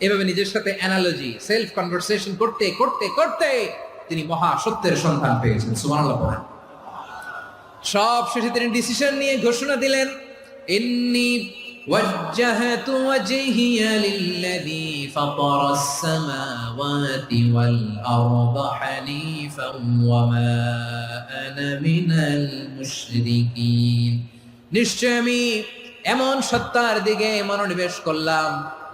এভাবে নিজের সাথে অ্যানালজি সেলফ কনভারসেশন করতে করতে করতে তিনি মহা সত্যের সন্ধান পেয়েছেন সুবহানাল্লাহ পড়েন সব শেষে তিনি ডিসিশন নিয়ে ঘোষণা দিলেন ইন্নি وجهت وجهي للذي فطر السماوات والأرض حنيفا وما أنا من المشركين নিশ্চয় আমি এমন সত্তার দিকে মনোনিবেশ করলাম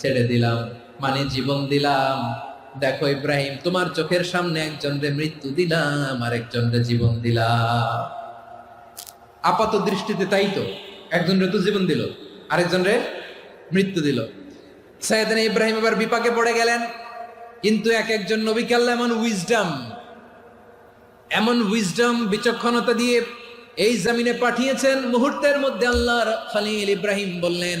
ছেড়ে দিলাম মানে জীবন দিলাম। দেখো ইব্রাহিম, তোমার চোখের সামনে একজনরে মৃত্যু দিলাম আর একজনরে জীবন দিলাম। আপাত দৃষ্টিতে তাই তো, একজনরে তো জীবন দিল, আরেকজনরে মৃত্যু দিল। সাইয়েদান ইব্রাহিম এবার বিপাকে পড়ে গেলেন, কিন্তু এক একজন নবীকে আল্লাহ এমন উইজডম এমন উইজডম বিচক্ষণতা দিয়ে এই জমিনে পাঠিয়েছেন। মুহূর্তের মধ্যে আল্লাহর খলিল ইব্রাহিম বললেন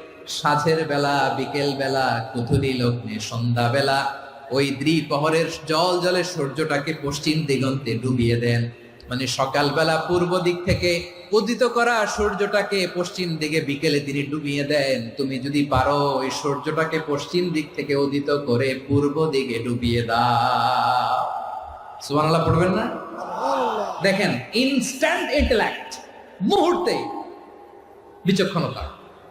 সাঁঝের বেলা, বিকেল বেলা কুথুরি লগ্নে সন্ধ্যা বেলা ওই দ্বিপ্রহরের জল জলে সূর্যটাকে পশ্চিম দিগন্তে ডুবিয়ে দেন। মানে সকালবেলা পূর্ব দিক থেকে উদিত করা সূর্যটাকে পশ্চিম দিকে বিকেলে তিনি ডুবিয়ে দেন। তুমি যদি পারো, ওই সূর্যটাকে পশ্চিম দিক থেকে উদিত করে পূর্ব দিকে ডুবিয়ে দাও। পড়বেন না? দেখেন ইনস্ট্যান্ট ইন্টেলেক্ট মুহূর্তে বিচক্ষণতা।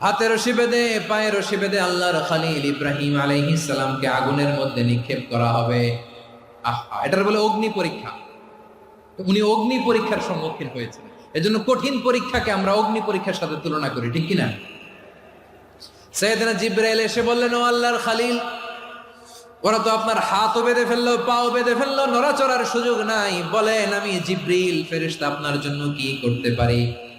হাতে রশি বেঁধে পায়ে রশি বেঁধে আল্লাহর খালিল ইব্রাহিম আলাইহিস সালামকে আগুনের মধ্যে নিক্ষেপ করা হবে। আহা, এটার বলে অগ্নি পরীক্ষা। উনি অগ্নি পরীক্ষার সম্মুখীন হয়েছেন। এজন্য কঠিন পরীক্ষাকে আমরা অগ্নি পরীক্ষার সাথে তুলনা করি, ঠিক কিনা? সৈয়দনা জিব্রাইল এসে বললেন, ও আল্লাহর খালিল, ওরা তো আপনার হাতও বেঁধে ফেলল, পাও বেঁধে ফেলল, নড়াচড়ার সুযোগ নাই। বলেন আমি জিব্রিল ফেরেশতা আপনার জন্য কি করতে পারি?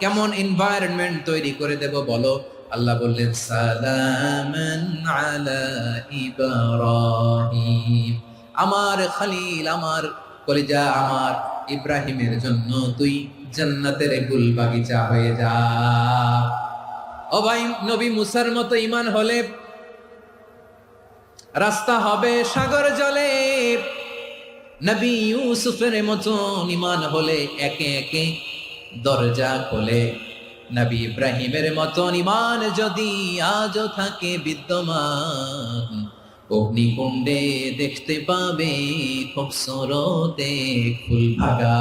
কেমন এনভায়রনমেন্ট তৈরি করে দেব বলো? আল্লাহ বললেন আমার খালিল, আমার কলিজা, আমার ইব্রাহিমের জন্য তুই জান্নাতের গুল বাগিচা হয়ে যা। ও ভাই, নবী মুসার মতো ইমান হলে রাস্তা হবে সাগর জলে। নবী ইউসুফের মতন ইমান হলে একে একে দরজা খোলে। নবী ইব্রাহিমের মতন ইমান যদি আজও থাকে বিদ্যমান, অগ্নিকুণ্ডে দেখতে পাবে খুব সরতে ফুল ভাগা